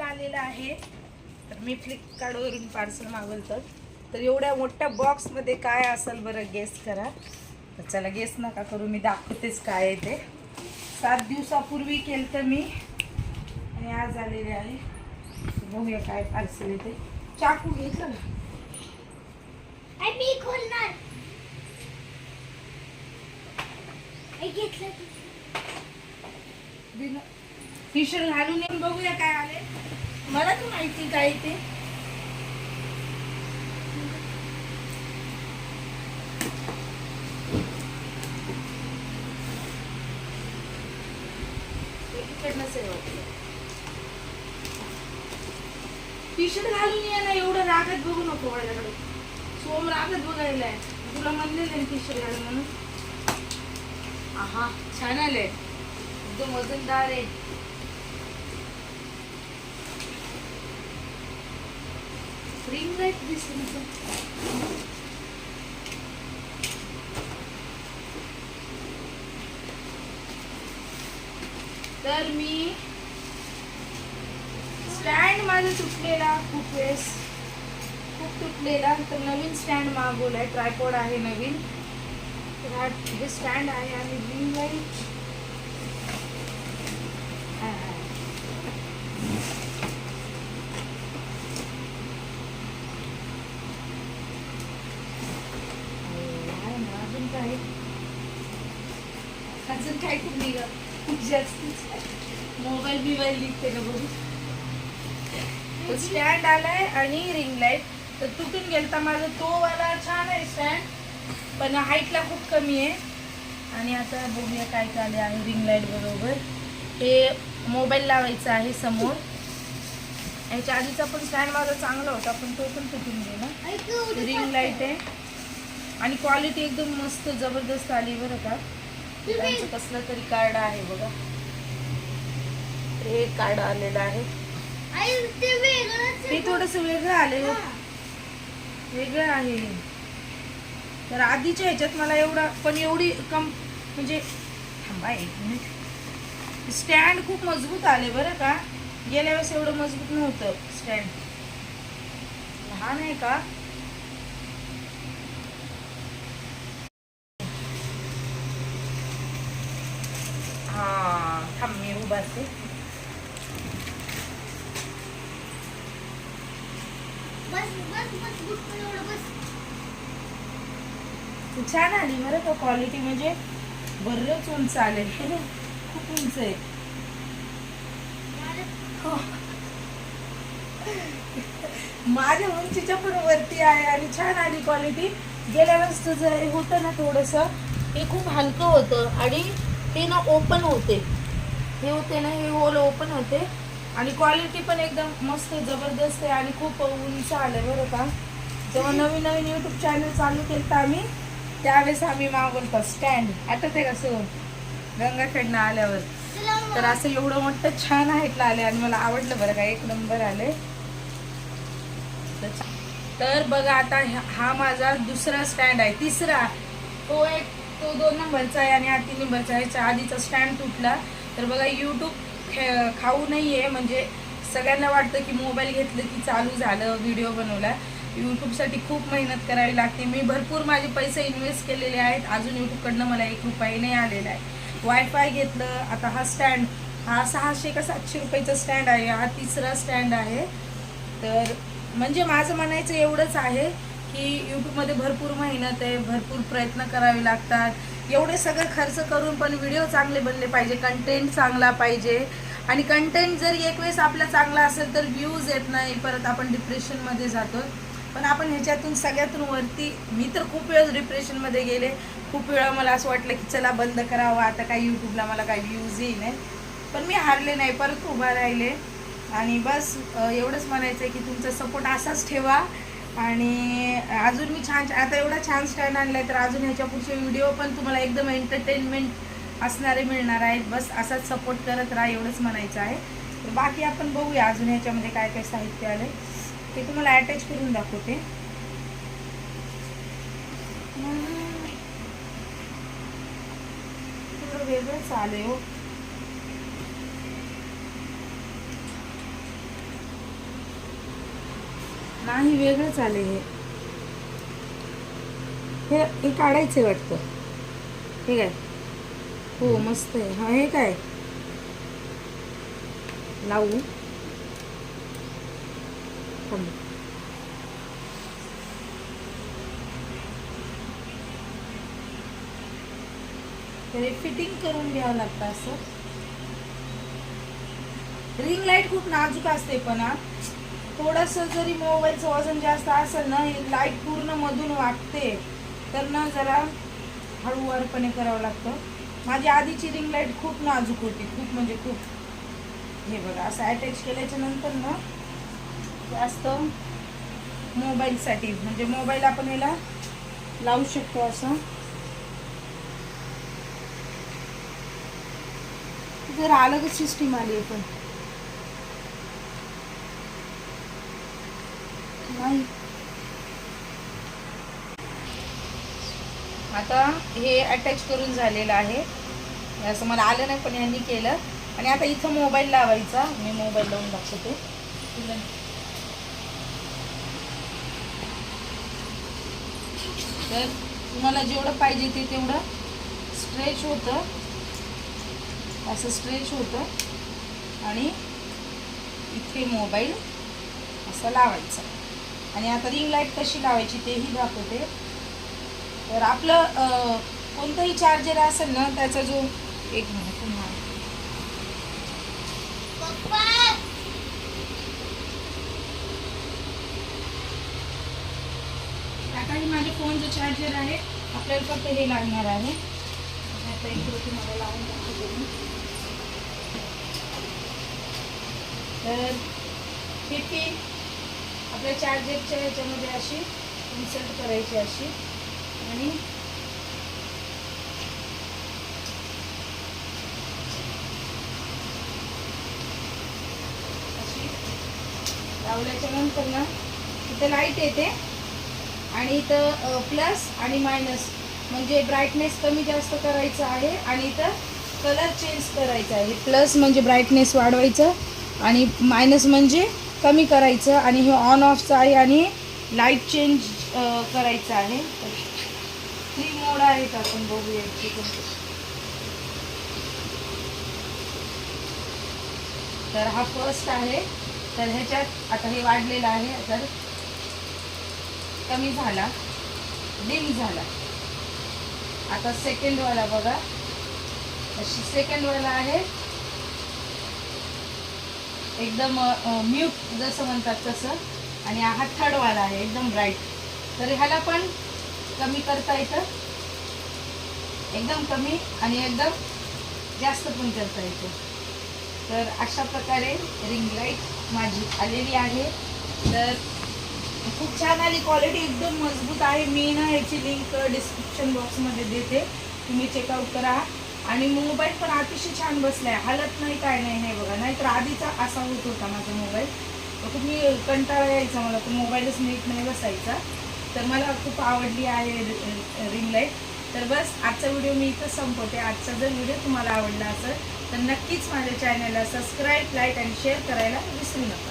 आलेलं आहे. तर मी फ्लिपकार्टवरून पार्सल मागवलं तर एवढ्या मोठ्या बॉक्समध्ये काय असेल बरं गेस करा. तर चला गेस नका करू मी दाखवतेच काय आहे ते. सात दिवसापूर्वी केलं तर मी. आणि आज आलेले आहे. बघूया काय पार्सल येते चाकू घेतलं ना. खोलणार. फिशर घालून येऊन बघूया काय आले मला तर माहिती काय ते. टी घालून ये ना एवढं रागत बघू नको माझ्याकडे. सोम रागत बघायला आहे. तुला म्हणलेलं टी शर्ट घालून म्हणून. आहा छान आलंय. एकदम वजनदार आहे. रिंग लाइट दिसली तर मी स्टँड माझा तुटलेला खूप वेळेस खूप तुटलेला. तर नवीन स्टँड मागवलाय ट्रायपॉड आहे नवीन. तर हा हे स्टँड आहे आणि रिंग लाइट अजून काय अजून काय खूप निघा जास्त मोबाईल बिबाईल निघते ना बघू. स्टँड आलाय आणि रिंग लाइट तर तुटून गेलता माझा. तो वाला छान आहे स्टँड पण हाईटला खूप कमी आहे. आणि आता बघूया काय काय आले आहे रिंग लाइट बरोबर. हे मोबाईल लावायचा आहे समोर. याच्या आधीचा पण स्टँड माझा चांगला होता पण तो पण तुटून गेला. रिंग लाइट आहे. आणि क्वालिटी एकदम मस्त जबरदस्त आली बरं का. त्यांचं कसलं तरी कार्ड आहे बघा. हे कार्ड आलेलं आहे. ते. थोडस वेगळं आले हा. वेगळं आहे. तर आधीच्या ह्याच्यात मला एवढा पण एवढी कम म्हणजे थांबा एक मिनिट स्टँड खूप मजबूत आले बरं का? गेल्या वेळेस एवढं मजबूत नव्हतं स्टँड लहान आहे का? हा थांब मी उभा असते बस बस बस गुड एवढं बस. छान आली बरं का क्वालिटी म्हणजे बरंच उंच आले खूप उंच आहे. हो. माझ्या उंचीच्या पण वरती आहे आणि छान आली क्वालिटी गेल्या वेळेस तुझं हे होतं ना थोडंसं हे खूप हलकं होतं आणि हे ना ओपन होते. हे होते ना हे होल ओपन होते. आणि क्वालिटी पण एकदम मस्त जबरदस्त आहे आणि खूप उंच आलं बरं का. जेव्हा नवीन नवीन यूट्यूब चॅनल चालू केलं तर आम्ही त्यावेळेस आम्ही मागवलं स्टँड आठवते का सर गंगाखेडनं आल्यावर. तर असं एवढं मोठं छान हाईटला आले आणि मला आवडलं बरं का एक नंबर आले. तर तर बघा आता हा माझा दुसरा स्टँड आहे तिसरा. तो एक तो दोन नंबरचा आहे आणि हा तीन नंबरचा आहे. याच्या आधीचा स्टँड तुटला. तर बघा यूट्यूब खे- खाऊ नाही आहे म्हणजे सगळ्यांना वाटतं की मोबाईल घेतलं की चालू झालं व्हिडिओ बनवला. यूट्यूबसाठी खूप मेहनत करावी लागते. मी भरपूर माझे पैसे इन्व्हेस्ट केलेले आहेत. अजून यूट्यूबकडनं मला एक रुपये नाही आलेला आहे. वायफाय घेतलं. आता हा स्टँड हा सहाशे का सातशे रुपयाचा स्टँड आहे. हा तिसरा स्टँड आहे. तर म्हणजे माझं म्हणायचं एवढंच आहे. की यूट्यूबमध्ये भरपूर मेहनत आहे भरपूर प्रयत्न करावे लागतात. एवढे सगळे खर्च करून पण व्हिडिओ चांगले बनले पाहिजे कंटेंट चांगला पाहिजे. आणि कंटेंट जर एक वेळेस आपला चांगला असेल तर व्ह्यूज येत नाही परत आपण डिप्रेशनमध्ये जातो पण आपण ह्याच्यातून सगळ्यातून वरती मी तर खूप वेळेस डिप्रेशनमध्ये गेले. खूप वेळा मला असं वाटलं की चला बंद करावं आता काय यूट्यूबला मला काही व्ह्यूज येईल नाही पण मी हारले नाही परत उभा राहिले. आणि बस एवढंच म्हणायचं आहे की तुमचा सपोर्ट असाच ठेवा. आणि अजून मी छान आता एवढा छान स्टँड आणला आहे तर अजून ह्याच्या पुढचे व्हिडिओ पण तुम्हाला एकदम एंटरटेनमेंट असणारे मिळणार आहेत. बस असाच सपोर्ट करत राहा एवढंच म्हणायचं आहे. तर बाकी आपण बघूया अजून ह्याच्यामध्ये काय काय साहित्य आलं ते तुम्हाला अटॅच करून दाखवते. वेगळंच आले हो. नाही वेगळंच आले हे. हे हे वाटतं. हे काय? हो मस्त आहे. हा हे काय? लावू? फिटिंग करून घ्यावं लागतं असं. रिंग लाइट खूप नाजूक असते पण हा. थोडस जरी मोबाईलचं वजन जास्त असेल ना हे लाइट पूर्ण मधून वाटते तर ना जरा हळूवारपणे करावं लागतं. माझी आधीची रिंग लाइट खूप नाजूक होती खूप म्हणजे खूप. हे बघा असं अटॅच केल्याच्यानंतर ना जास्त मोबाईलसाठी म्हणजे मोबाईल आपण याला लावू शकतो असं. जर अलगच सिस्टीम आली आहे पण. नाही आता हे अटॅच करून झालेलं आहे. असं मला आलं नाही पण यांनी केलं. आणि आता इथं मोबाईल लावायचा. मी मोबाईल लावून दाखवते. तर तुम्हाला जेवढं पाहिजे ते तेवढं स्ट्रेच होतं. असं स्ट्रेच होतं. आणि इथे मोबाईल असं लावायचं. आणि आता रिंग लाइट कशी लावायची तेही दाखवते. तर आपलं कोणतंही चार्जर असेल ना त्याचा जो एक मिनिट पुन्हा. पप्पा! आता हे माझ्या फोनचं चार्जर आहे आपल्याला फक्त हे लागणार आहे. आता इकडे तुम्हाला लावून दाखवते. तर ही आपल्या चार्जरच्या ह्याच्यामध्ये अशी इन्सर्ट करायची अशी. आणि अशी लावल्याच्या नंतर ना इथं लाइट येते. आणि इथं प्लस आणि मायनस म्हणजे ब्राईटनेस कमी जास्त करायचं आहे आणि इथं कलर चेंज करायचा आहे. प्लस म्हणजे ब्राईटनेस वाढवायचं आणि मायनस म्हणजे कमी करायचं आणि हे ऑन ऑफचं आहे आणि लाइट चेंज करायचं आहे. थ्री मोड आहेत आपण बघूया तर हा फर्स्ट आहे. तर ह्याच्यात आता हे वाढलेलं आहे. तर कमी झाला. डिम झाला. आता सेकंडवाला बघा. अशी सेकंडवाला आहे. एकदम म्यूट जसं म्हणतात तसं. आणि हा थर्ड वाला आहे एकदम ब्राईट तर ह्याला पण कमी करता येतं. एकदम कमी आणि एकदम जास्त पण करता येतं. तर अशा प्रकारे रिंग लाइट माझी आलेली आहे. तर खूप छान आली क्वालिटी एकदम मजबूत आहे. मी ना ह्याची लिंक डिस्क्रिप्शन बॉक्समध्ये देते. तुम्ही चेकआउट करा. आणि मोबाईल पण अतिशय छान बसलाय. हलत नाही काय नाही हे बघा. नाहीतर आधीचा असा होत होता माझा मोबाईल. खूप मी कंटाळा यायचा मला. तो मोबाईलच नीट नाही बसायचा. तर मला खूप आवडली आहे रिंग लाइट. तर बस आजचा व्हिडिओ मी इथं संपवते. आजचा जर व्हिडिओ तुम्हाला आवडला असेल तर नक्कीच माझ्या चॅनलला सबस्क्राईब लाईक आणि शेअर करायला विसरू नका.